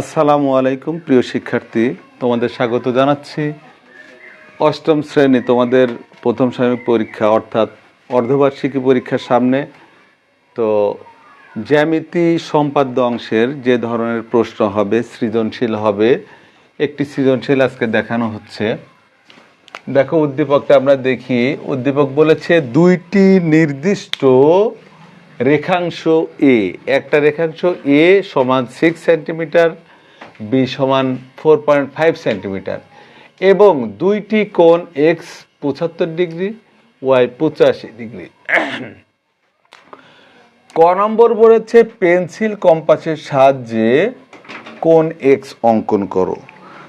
আসসালামু আলাইকুম, প্রিয় শিক্ষার্থী। তোমাদের স্বাগত জানাচ্ছি। অষ্টম শ্রেণি, তোমাদের প্রথম সাময়িক পরীক্ষা, অর্থাৎ অর্ধবার্ষিকী পরীক্ষার সামনে। তো জ্যামিতি সম্পাদ্য অংশের যে ধরনের প্রশ্ন হবে, সৃজনশীল হবে, একটি সৃজনশীল আজকে দেখানো হচ্ছে। দেখো উদ্দীপকটা আমরা দেখি। উদ্দীপক বলেছে, দুইটি নির্দিষ্ট রেখাংশ এ একটা রেখাংশ এ সমান সিক্স সেন্টিমিটার বি সমান ফোর পয়েন্ট ফাইভ সেন্টিমিটার এবং দুইটি কোণ এক্স পঁচাত্তর ডিগ্রি ওয়াই পঁচাশি ডিগ্রি। ক নম্বর বলেছে, পেন্সিল কম্পাসের সাহায্যে কোণ এক্স অঙ্কন করো।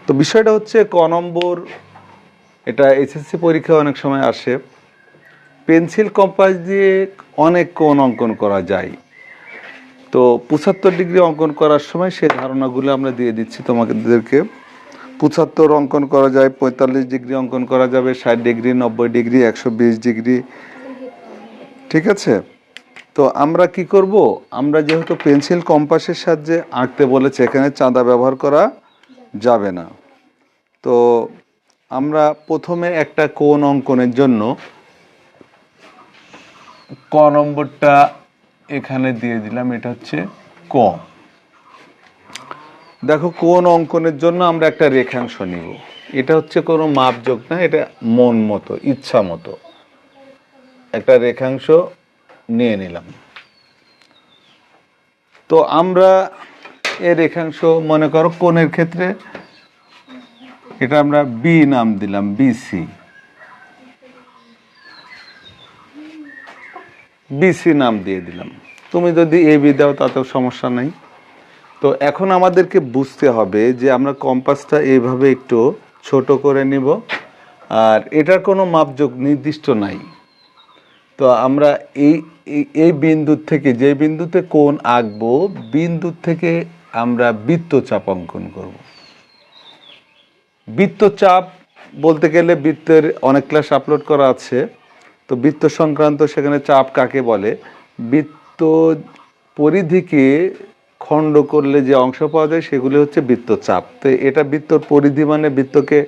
তো বিষয়টা হচ্ছে, ক নম্বর, এটা এসএসসি পরীক্ষায় অনেক সময় আসে। পেন্সিল কম্পাস দিয়ে অনেক কোণ অঙ্কন করা যায়। তো পঁচাত্তর ডিগ্রি অঙ্কন করার সময় সেই ধারণাগুলো আমরা দিয়ে দিচ্ছি তোমাদেরকে। পঁচাত্তর অঙ্কন করা যায়, পঁয়তাল্লিশ ডিগ্রি অঙ্কন করা যাবে, ষাট ডিগ্রি, নব্বই ডিগ্রি, একশো বিশ ডিগ্রি। ঠিক আছে? তো আমরা কি করব? আমরা যেহেতু পেন্সিল কম্পাসের সাহায্যে আঁকতে বলেছে, এখানে চাঁদা ব্যবহার করা যাবে না। তো আমরা প্রথমে একটা কোন অঙ্কনের জন্য ক নম্বরটা এখানে দিয়ে দিলাম, এটা হচ্ছে ক দেখো, কোন অঙ্কনের জন্য আমরা একটা রেখাংশ নিব। এটা হচ্ছে কোনো মাপযোগ না, এটা মন মতো, ইচ্ছা মতো। একটা রেখাংশ নিয়ে নিলাম। তো আমরা এ রেখাংশ, মনে করো, কোণের ক্ষেত্রে, এটা আমরা বি নাম দিলাম বিসি বিসি নাম দিয়ে দিলাম। তুমি যদি এ বি দাও, তাতেও সমস্যা নাই। তো এখন আমাদেরকে বুঝতে হবে যে আমরা কম্পাসটা এইভাবে একটু ছোট করে নিব, আর এটার কোনো মাপযোগ নির্দিষ্ট নাই। তো আমরা এই, এই- বিন্দুর থেকে, যে বিন্দুতে কোন আঁকবো বিন্দুর থেকে আমরা বৃত্তচাপ অঙ্কন করব। বৃত্তচাপ বলতে গেলে বৃত্তের অনেক ক্লাস আপলোড করা আছে। তো বৃত্ত সংক্রান্ত সেখানে চাপ কাকে বলে? বৃত্ত পরিধিকে খণ্ড করলে যে অংশ পাওয়া যায় সেগুলি হচ্ছে বৃত্তচাপ তো এটা বৃত্তর পরিধি মানে বৃত্তকে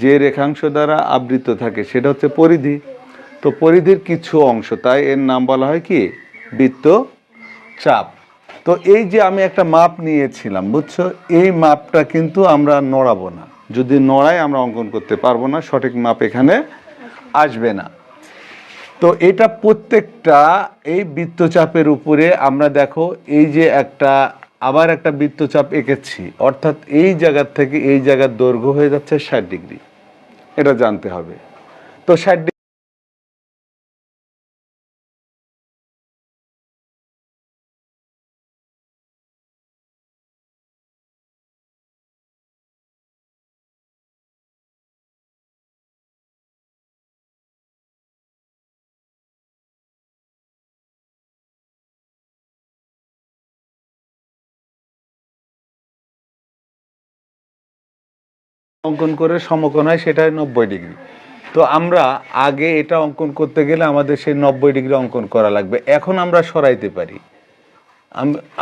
যে রেখাংশ দ্বারা আবৃত থাকে সেটা হচ্ছে পরিধি। তো পরিধির কিছু অংশ, তাই এর নাম বলা হয় কি? বৃত্ত চাপ। তো এই যে আমি একটা মাপ নিয়েছিলাম, বুঝছ? এই মাপটা কিন্তু আমরা নড়াবো না। যদি নড়াই আমরা অঙ্কন করতে পারব না, সঠিক মাপ এখানে আসবে না। তো এটা প্রত্যেকটা এই বৃত্তচাপের উপরে আমরা দেখো এই যে একটা, আবার একটা বৃত্তচাপ এঁকেছি। অর্থাৎ এই জায়গার থেকে এই জায়গার দৈর্ঘ্য হয়ে যাচ্ছে ষাট ডিগ্রি। এটা জানতে হবে। তো ষাট অঙ্কন করে সমকোণ হয়, সেটা নব্বই ডিগ্রি। তো আমরা আগে এটা অঙ্কন করতে গেলে আমাদের সেই নব্বই ডিগ্রি অঙ্কন করা লাগবে। এখন আমরা সরাইতে পারি।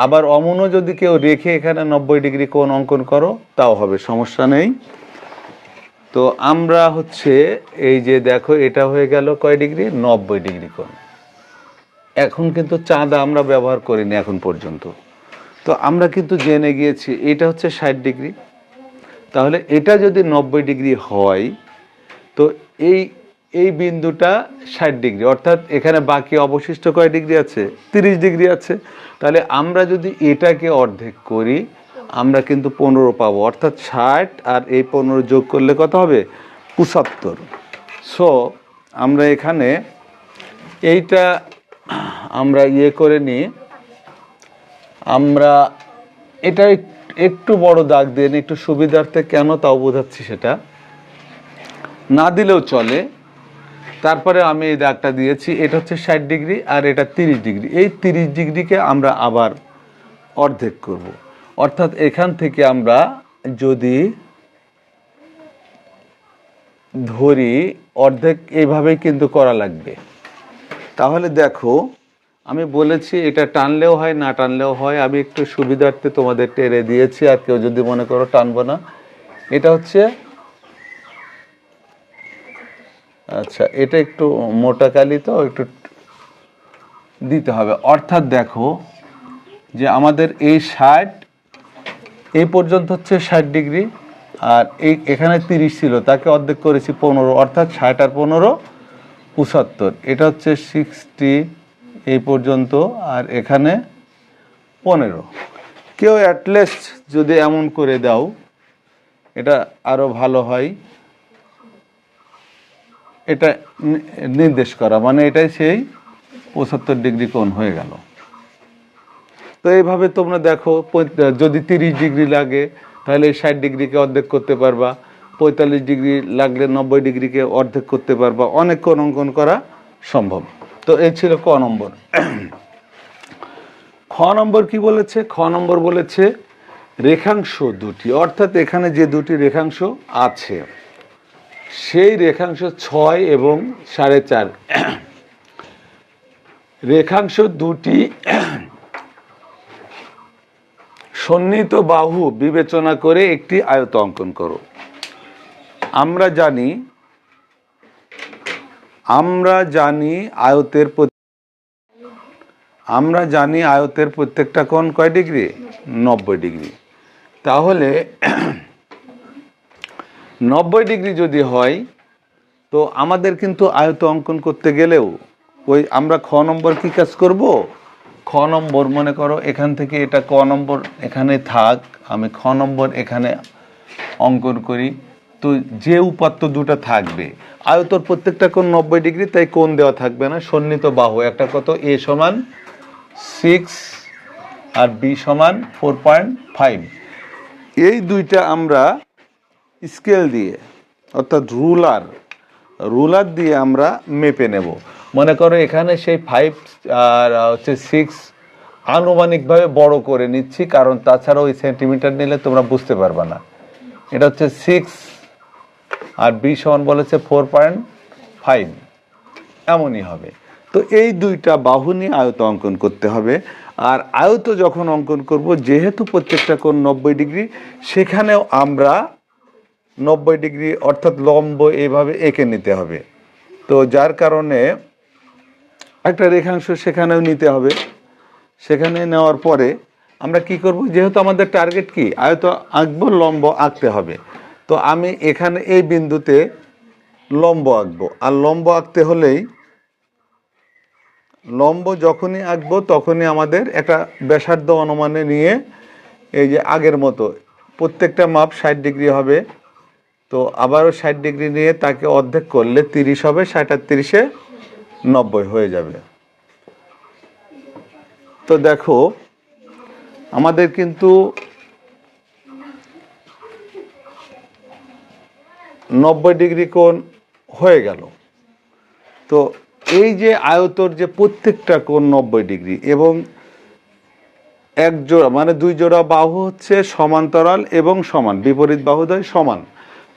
আবার অমনও যদি কেউ রেখে এখানে নব্বই ডিগ্রি কোণ অঙ্কন করো, তাও হবে, সমস্যা নেই। তো আমরা হচ্ছে এই যে দেখো, এটা হয়ে গেল কয় ডিগ্রি? নব্বই ডিগ্রি কোণ। এখন কিন্তু চাঁদা আমরা ব্যবহার করিনি এখন পর্যন্ত। তো আমরা কিন্তু জেনে গিয়েছি, এটা হচ্ছে ষাট ডিগ্রি। তাহলে এটা যদি নব্বই ডিগ্রি হয়, তো এই এই বিন্দুটা ষাট ডিগ্রি, অর্থাৎ এখানে বাকি অবশিষ্ট কয় ডিগ্রি আছে? তিরিশ ডিগ্রি আছে। তাহলে আমরা যদি এটাকে অর্ধেক করি, আমরা কিন্তু পনেরো পাবো, অর্থাৎ ষাট, আর এই পনেরো যোগ করলে কত হবে? পঁচাত্তর। সো আমরা এখানে এইটা আমরা ইয়ে করে নিই, আমরা এটা একটু বড় দাগ দিয়ে নিই, একটু সুবিধার্থে কেন তাও বোঝাচ্ছি সেটা। না দিলেও চলে। তারপরে আমি এই দাগটা দিয়েছি এটা হচ্ছে ষাট ডিগ্রি আর এটা তিরিশ ডিগ্রি। এই তিরিশ ডিগ্রিকে আমরা আবার অর্ধেক করব। অর্থাৎ এখান থেকে আমরা যদি ধরি অর্ধেক এইভাবেই কিন্তু করা লাগবে। তাহলে দেখো আমি বলেছি, এটা টানলেও হয়, না টানলেও হয়। আমি একটু সুবিধার্থে তোমাদের টেরে দিয়েছি, আর কেউ যদি মনে করো টানবো না। এটা হচ্ছে আচ্ছা এটা একটু মোটা কালি তো, একটু দিতে হবে। অর্থাৎ দেখো যে আমাদের এই ষাট এই পর্যন্ত হচ্ছে ষাট ডিগ্রি, আর এই এখানে তিরিশ ছিল, তাকে অর্ধেক করেছি পনেরো, অর্থাৎ ষাট আর পনেরো, পঁচাত্তর। এটা হচ্ছে সিক্সটি এই পর্যন্ত, আর এখানে পনেরো। কেউ অ্যাটলিস্ট যদি এমন করে দাও, এটা আরও ভালো হয়। এটা নির্দেশ করা মানে এটাই সেই পঁচাত্তর ডিগ্রি কোণ হয়ে গেল। তো এইভাবে তোমরা দেখো যদি তিরিশ ডিগ্রি লাগে, তাহলে এই ষাট ডিগ্রিকে অর্ধেক করতে পারবা। পঁয়তাল্লিশ ডিগ্রি লাগলে নব্বই ডিগ্রিকে অর্ধেক করতে পারবা। অনেক কোণ অঙ্কন করা সম্ভব। তো এই ছিল ক নম্বর। খ নম্বর কি বলেছে? খ নম্বর বলেছে রেখাংশ দুটি। অর্থাৎ এখানে যে দুটি রেখাংশ আছে, সেই রেখাংশ ছয় এবং সাড়ে চার। রেখাংশ দুটি সন্নিহিত বাহু বিবেচনা করে একটি আয়ত অঙ্কন করো। আমরা জানি আমরা জানি আয়তের আমরা জানি আয়তের প্রত্যেকটা কোণ কয় ডিগ্রি? নব্বই ডিগ্রি। তাহলে নব্বই ডিগ্রি যদি হয়, তো আমাদের কিন্তু আয়ত অঙ্কন করতে গেলেও ওই আমরা খ নম্বর কি কাজ করব? খ নম্বর, মনে করো, এখান থেকে এটা ক নম্বর এখানে থাক, আমি খ নম্বর এখানে অঙ্কন করি। তো যে উপাত্ত দুটো থাকবে, আয়তর প্রত্যেকটা কোণ নব্বই ডিগ্রি, তাই কোণ দেওয়া থাকবে না সন্নিহিত বাহু, একটা কত? এ সমান সিক্স আর বি সমান ফোর পয়েন্ট ফাইভ এই দুইটা আমরা স্কেল দিয়ে, অর্থাৎ রুলার রুলার দিয়ে আমরা মেপে নেব। মনে করো এখানে সেই ফাইভ আর হচ্ছে সিক্স আনুমানিকভাবে বড় করে নিচ্ছি, কারণ তাছাড়া ওই সেন্টিমিটার নিলে তোমরা বুঝতে পারবে না। এটা হচ্ছে সিক্স আর বি সমান বলেছে ফোর পয়েন্ট ফাইভ এমনই হবে। তো এই দুইটা বাহু নিয়ে আয়ত অঙ্কন করতে হবে। আর আয়ত যখন অঙ্কন করব, যেহেতু প্রত্যেকটা কোণ নব্বই ডিগ্রি, সেখানেও আমরা নব্বই ডিগ্রি অর্থাৎ লম্ব এইভাবে এঁকে নিতে হবে। তো যার কারণে একটা রেখাংশ সেখানেও নিতে হবে। সেখানে নেওয়ার পরে আমরা কি করব? যেহেতু আমাদের টার্গেট কি? আয়ত আঁকবো, লম্ব আঁকতে হবে। তো আমি এখানে এই বিন্দুতে লম্ব আঁকবো। আর লম্ব আঁকতে হলেই লম্ব যখনই আঁকবো তখনই আমাদের একটা ব্যাসার্ধ অনুমানে নিয়ে এই যে আগের মতো প্রত্যেকটা মাপ ষাট ডিগ্রি হবে। তো আবারও ষাট ডিগ্রি নিয়ে তাকে অর্ধেক করলে তিরিশ হবে, ষাট আর তিরিশে নব্বই হয়ে যাবে। তো দেখো, আমাদের কিন্তু নব্বই ডিগ্রি কোণ হয়ে গেল। তো এই যে আয়তর যে প্রত্যেকটা কোণ নব্বই ডিগ্রি এবং এক জোড়া মানে দুই জোড়া বাহু হচ্ছে সমান্তরাল এবং সমান, বিপরীত বাহুদ্বয় সমান।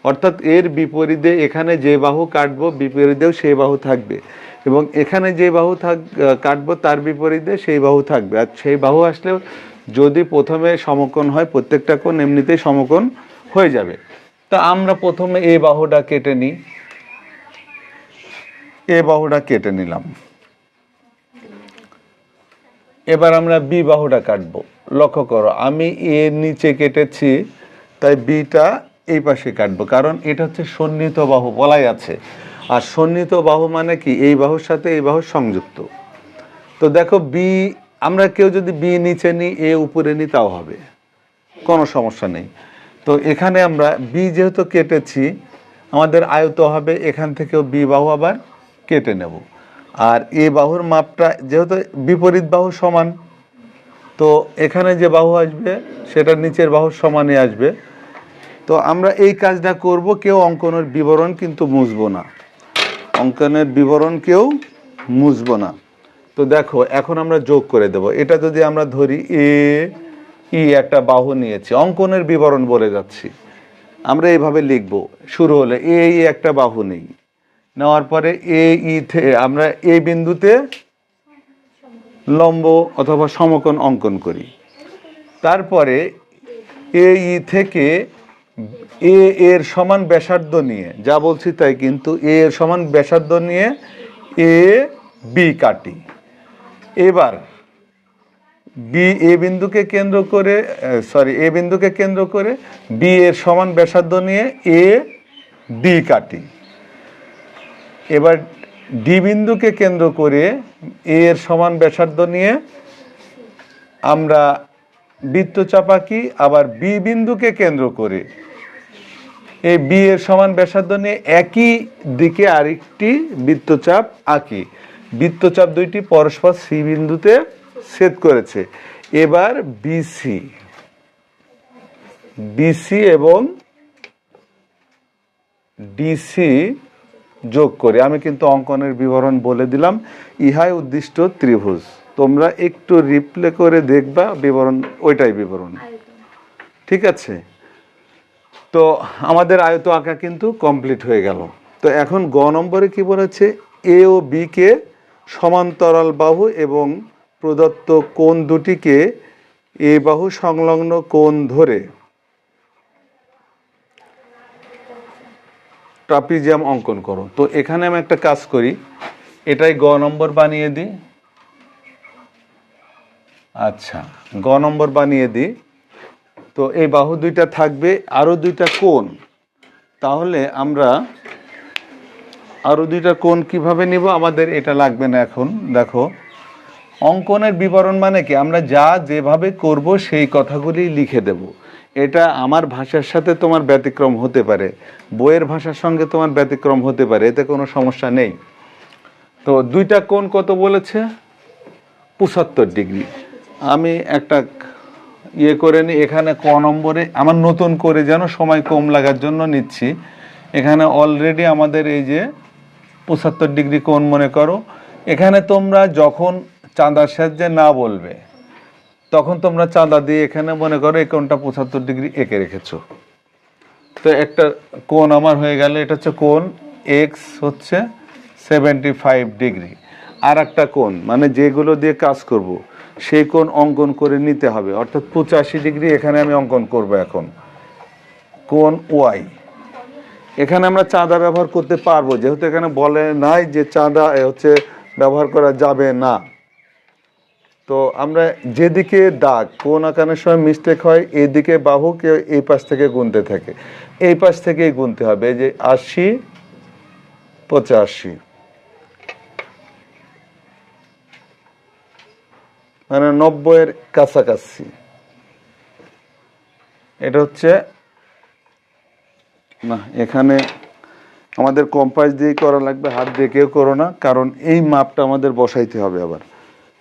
অর্থাৎ এর বিপরীতে এখানে যে বাহু কাটবো, বিপরীতেও সেই বাহু থাকবে। এবং এখানে যে বাহু থাক, কাটবো, তার বিপরীতে সেই বাহু থাকবে। আর সেই বাহু আসলেও যদি প্রথমে সমকোণ হয়, প্রত্যেকটা কোণ এমনিতেই সমকোণ হয়ে যাবে। তা আমরা প্রথমে এ বাহুটা কেটে নিই। এ বাহুটা কেটে নিলাম। এবার আমরা বি বাহুটা কাটবো। লক্ষ্য করো, আমি এর নিচে কেটেছি, তাই বিটা এই পাশে কাটবো, কারণ এটা হচ্ছে সন্নিহিত বাহু, বলাই আছে। আর সন্নিহিত বাহু মানে কি? এই বাহুর সাথে এই বাহু সংযুক্ত। তো দেখো বি আমরা কেউ যদি বি নিচে নিই এ উপরে নিই, তাও হবে। কোনো সমস্যা নেই। তো এখানে আমরা বি যেহেতু কেটেছি, আমাদের আয়ত হবে এখান থেকেও বি বাহু আবার কেটে নেব। আর এ বাহুর মাপটা যেহেতু বিপরীত বাহু সমান, তো এখানে যে বাহু আসবে সেটা নিচের বাহুর সমানই আসবে। তো আমরা এই কাজটা করব, কেউ অঙ্কনের বিবরণ কিন্তু মুছবো না। অঙ্কনের বিবরণ কেউ মুছবো না। তো দেখো, এখন আমরা যোগ করে দেব। এটা যদি আমরা ধরি এ ই একটা বাহু নিয়েছি, অঙ্কনের বিবরণ বলে যাচ্ছি। আমরা এইভাবে লিখব, শুরু হলে এ, ই একটা বাহু নেই। নেওয়ার পরে এ, ই আমরা এ বিন্দুতে লম্ব অথবা সমকোণ অঙ্কন করি। তারপরে এ, ই থেকে এ, এর সমান ব্যাসার্ধ নিয়ে, যা বলছি তাই কিন্তু এ এর সমান ব্যাসার্ধ নিয়ে এ, বি কাটি। এবার বি এ বিন্দুকে কেন্দ্র করে সরি এ বিন্দুকে কেন্দ্র করে বি এর সমান ব্যাসার্ধ নিয়ে এ ডি কাটি। এবার ডি বিন্দুকে কেন্দ্র করে এ এর সমান ব্যাসার্ধ নিয়ে আমরা বৃত্তচাপ আঁকি, আবার বি বিন্দুকে কেন্দ্র করে এই বি এর সমান ব্যাসার্ধ নিয়ে একই দিকে আরেকটি বৃত্তচাপ আঁকি। বৃত্তচাপ দুইটি পরস্পর সি বিন্দুতে ছেদ করেছে। এবার বিসি বিসি এবং ডিসি যোগ করে। আমি কিন্তু অঙ্কনের বিবরণ বলে দিলাম। ইহাই উদ্দিষ্ট ত্রিভুজ। তোমরা একটু রিপ্লে করে দেখবা বিবরণ, ওইটাই বিবরণ। ঠিক আছে? তো আমাদের আয়ত আঁকা কিন্তু কমপ্লিট হয়ে গেল। তো এখন গ নম্বরে কি বলেছে? এ ও বি কে সমান্তরাল বাহু এবং প্রদত্ত কোণ দুটিকে এ বাহু সংলগ্ন কোণ ধরে ট্রাপিজিয়াম অঙ্কন করো। তো এখানে আমি একটা কাজ করি, এটাই গ নম্বর বানিয়ে দিই। আচ্ছা গ নম্বর বানিয়ে দিই। তো এই বাহু দুইটা থাকবে, আরও দুইটা কোণ। তাহলে আমরা আরও দুইটা কোণ কীভাবে নিব? আমাদের এটা লাগবে না এখন, দেখো। অঙ্কনের বিবরণ মানে কি? আমরা যা যেভাবে করব সেই কথাগুলি লিখে দেব। এটা আমার ভাষার সাথে তোমার ব্যতিক্রম হতে পারে। বইয়ের ভাষার সঙ্গে তোমার ব্যতিক্রম হতে পারে। এতে কোনো সমস্যা নেই। তো দুইটা কোণ কত বলেছে? পঁচাত্তর ডিগ্রি। আমি একটা ইয়ে করে নিই। এখানে ক নম্বরে আমার নতুন করে যেন সময় কম লাগার জন্য নিচ্ছি। এখানে অলরেডি আমাদের এই যে পঁচাত্তর ডিগ্রি কোণ মনে করো। এখানে তোমরা যখন চাঁদার সাহায্যে না বলবে। তখন তোমরা চাঁদা দিয়ে এখানে মনে করো এই কোণটা পঁচাত্তর ডিগ্রি এঁকে রেখেছো। তো একটা কোণ আমার হয়ে গেল এটা হচ্ছে কোণ এক্স হচ্ছে সেভেন্টি ফাইভ ডিগ্রি। আর একটা কোণ মানে যেগুলো দিয়ে কাজ করব, সেই কোণ অঙ্কন করে নিতে হবে। অর্থাৎ পঁচাশি ডিগ্রি এখানে আমি অঙ্কন করব এখন। কোণ ওয়াই এখানে আমরা চাঁদা ব্যবহার করতে পারব, যেহেতু এখানে বলে নাই যে চাঁদা হচ্ছে ব্যবহার করা যাবে না। তো আমরা যেদিকে দাগ, কোন আঁকানোর সময় মিস্টেক হয়, এদিকে বাহু কেউ এই পাশ থেকে গুনতে থাকে। এই পাশ থেকেই গুনতে হবে যে আশি, পঁচাশি। মানে নব্বইয়ের কাছাকাছি। এটা হচ্ছে, না, এখানে আমাদের কম্পাস দিয়ে করা লাগবে, হাত দিয়ে কেউ করো না, কারণ এই মাপটা আমাদের বসাইতে হবে আবার।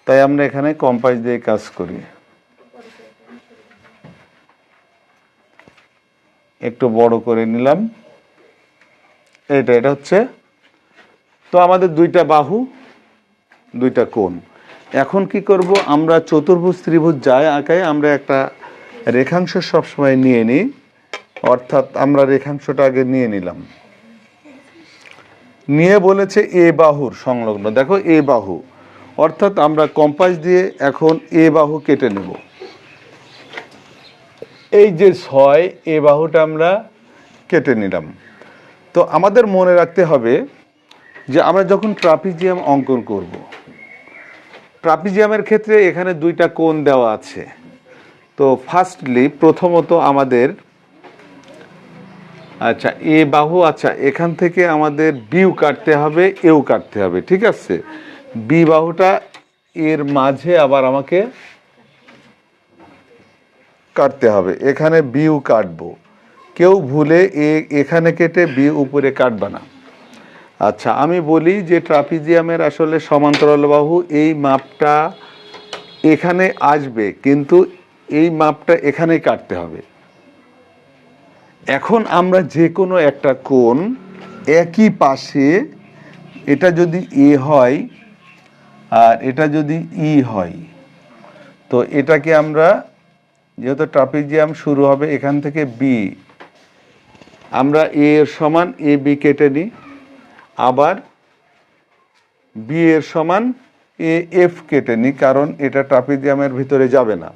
তাই আমরা এখানে কম্পাস দিয়ে কাজ করি। একটু বড় করে নিলাম। এটা এটা হচ্ছে, তো আমাদের দুইটা বাহু, দুইটা কোণ। এখন কি করব, আমরা চতুর্ভুজ ত্রিভুজ যায় আঁকায় আমরা একটা রেখাংশ সবসময় নিয়ে নিই, অর্থাৎ আমরা রেখাংশটা আগে নিয়ে নিলাম। নিয়ে বলেছে এ বাহুর সংলগ্ন। দেখো, এ বাহু। অর্থাৎ আমরা কম্পাস দিয়ে এখন এ বাহু কেটে নেব। এই যে ছয়, এ বাহুটা আমরা কেটে নিলাম। তো আমাদের মনে রাখতে হবে যে আমরা যখন ট্রাপিজিয়াম অঙ্কন করব, ট্রাপিজিয়ামের ক্ষেত্রে এখানে দুইটা কোণ দেওয়া আছে। তো ফার্স্টলি প্রথমত আমাদের আচ্ছা এ বাহু আচ্ছা এখান থেকে আমাদের বিউ কাটতে হবে এও কাটতে হবে, ঠিক আছে? বি বাহুটা এর মাঝে আবার আমাকে কাটতে হবে। এখানে বিউ কাটবো। কেউ ভুলে এ, এখানে কেটে বি উপরে কাটবে না। আচ্ছা আমি বলি যে ট্রাপিজিয়ামের আসলে সমান্তরাল বাহু, এই মাপটা এখানে আসবে, কিন্তু এই মাপটা এখানেই কাটতে হবে। এখন আমরা যে কোনো একটা কোণ একই পাশে, এটা যদি এ হয় আর এটা যদি ই হয়, তো এটাকে আমরা যেহেতু ট্রাপিজিয়াম শুরু হবে এখান থেকে বি আমরা এ এর সমান এ বি কেটে নিই, আবার বি এর সমান এ এফ কেটে নিই, কারণ এটা ট্রাপিজিয়ামের ভিতরে যাবে না।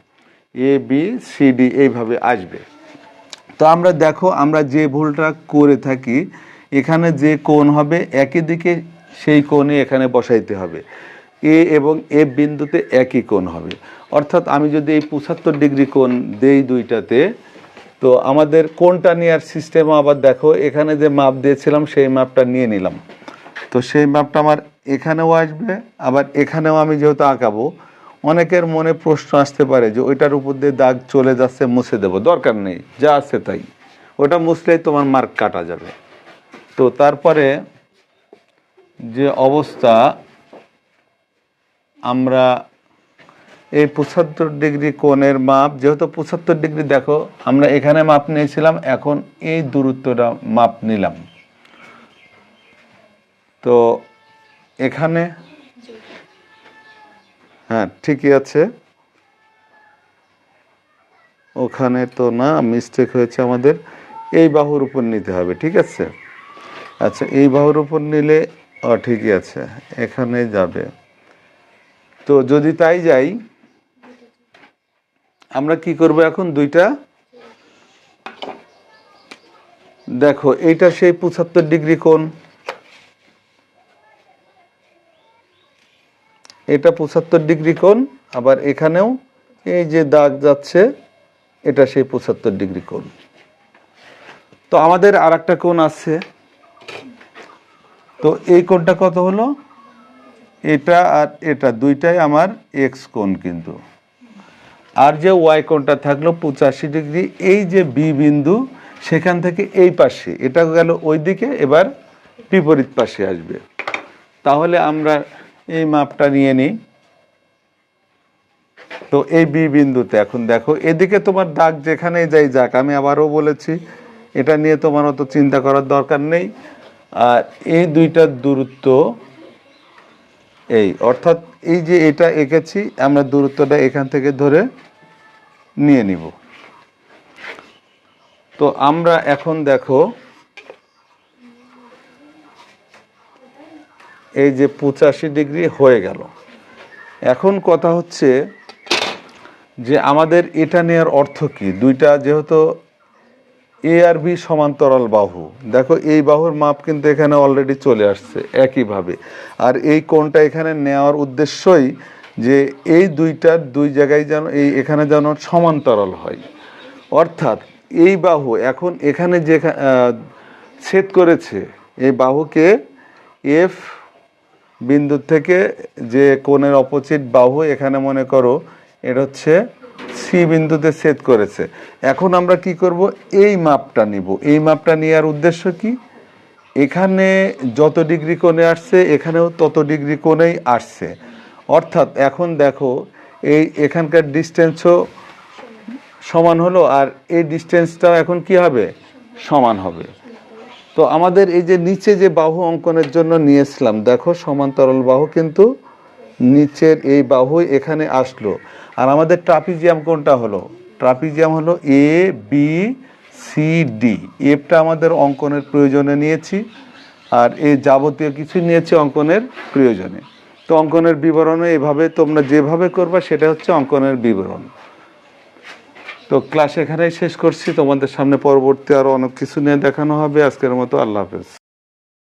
এ বি সি ডি এইভাবে আসবে। তো আমরা দেখো, আমরা যে ভুলটা করে থাকি, এখানে যে কোণ হবে, একই দিকে সেই কোণে এখানে বসাইতে হবে। এ এবং এফ বিন্দুতে একই কোণ হবে। অর্থাৎ আমি যদি এই পঁচাত্তর ডিগ্রি কোণ দেই দুইটাতে, তো আমাদের কোণটা নেওয়ার সিস্টেম আবার দেখো, এখানে যে মাপ দিয়েছিলাম সেই মাপটা নিয়ে নিলাম। তো সেই মাপটা আমার এখানেও আসবে, আবার এখানেও আমি যেহেতু আঁকাবো, অনেকের মনে প্রশ্ন আসতে পারে যে ওইটার উপর দিয়ে দাগ চলে যাচ্ছে, মুছে দেবো। দরকার নেই, যা আছে তাই। ওটা মুছলেই তোমার মার্ক কাটা যাবে। তো তারপরে যে অবস্থা আমরা এই পঁচাত্তর ডিগ্রি কোণের মাপ, যেহেতু পঁচাত্তর ডিগ্রি দেখো, আমরা এখানে মাপ নিয়েছিলাম, এখন এই দূরত্বটা মাপ নিলাম। তো এখানে হ্যাঁ ঠিকই আছে। ওখানে তো না মিস্টেক হয়েছে আমাদের। এই বাহুর উপর নিতে হবে, ঠিক আছে? আচ্ছা এই বাহুর উপর নিলে ঠিকই আছে, এখানে যাবে। তো যদি তাই যাই, আমরা কি করব এখন দুইটা? দেখো, এইটা সেই পঁচাত্তর ডিগ্রি কোণ। এটা পঁচাত্তর ডিগ্রি কোণ, আবার এখানেও এই যে দাগ যাচ্ছে, এটা সেই পঁচাত্তর ডিগ্রি কোণ। তো আমাদের আর একটা কোণ আছে। তো এই কোণটা কত হলো? এটা আর এটা দুইটাই আমার এক্স কোণ কিন্তু। আর যে ওয়াই কোণটা থাকল পঁচাশি ডিগ্রি, এই যে বি বিন্দু, সেখান থেকে এই পাশে, এটা গেল ওই দিকে এবার বিপরীত পাশে আসবে। তাহলে আমরা এই মাপটা নিয়ে নিই। তো এই বি বিন্দুতে, এখন দেখো, এদিকে তোমার দাগ যেখানেই যাই যাক, আমি আবারও বলেছি, এটা নিয়ে তোমার অত চিন্তা করার দরকার নেই। আর এই দুইটার দূরত্ব এই, অর্থাৎ এই যে এটা এঁকেছি, আমরা দূরত্বটা এখান থেকে ধরে নিয়ে নিব। তো আমরা এখন দেখো, এই যে পঁচাশি ডিগ্রি হয়ে গেল। এখন কথা হচ্ছে যে আমাদের এটা নেওয়ার অর্থ কি? দুইটা যেহেতু এ আর বি সমান্তরাল বাহু। দেখো, এই বাহুর মাপ কিন্তু এখানে অলরেডি চলে আসছে একইভাবে। আর এই কোণটা এখানে নেওয়ার উদ্দেশ্যই যে এই দুইটার দুই জায়গায় যেন, এই এখানে যেন সমান্তরাল হয়। অর্থাৎ এই বাহু এখন এখানে যে ছেদ করেছে, এই বাহুকে এফ বিন্দু থেকে যে কোণের অপোজিট বাহু এখানে মনে করো, এটা হচ্ছে সি বিন্দুতে ছেদ করেছে। এখন আমরা কি করব? এই মাপটা নিব। এই মাপটা নেওয়ার উদ্দেশ্য কি? এখানে যত ডিগ্রি কোণে আসছে, এখানেও তত ডিগ্রি কোণেই আসছে। অর্থাৎ এখন দেখো, এই এখানকার ডিস্টেন্সও সমান হলো আর এই ডিস্টেন্সটাও এখন কি হবে? সমান হবে। তো আমাদের এই যে নিচে যে বাহু অঙ্কনের জন্য নিয়েছিলাম, দেখো সমান্তরাল বাহু কিন্তু নিচের এই বাহু এখানে আসলো। আর আমাদের ট্রাপিজিয়াম কোনটা হলো? ট্রাপিজিয়াম হলো এ বি সি ডি এফটা আমাদের অঙ্কনের প্রয়োজনে নিয়েছি আর এ যাবতীয় কিছু নিয়েছি অঙ্কনের প্রয়োজনে। তো অঙ্কনের বিবরণে এভাবে তোমরা যেভাবে করবা সেটা হচ্ছে অঙ্কনের বিবরণ। তো ক্লাস এখানেই শেষ করছি। তোমাদের সামনে পরবর্তী আরও অনেক কিছু নিয়ে দেখানো হবে। আজকের মতো আল্লাহ হাফেজ।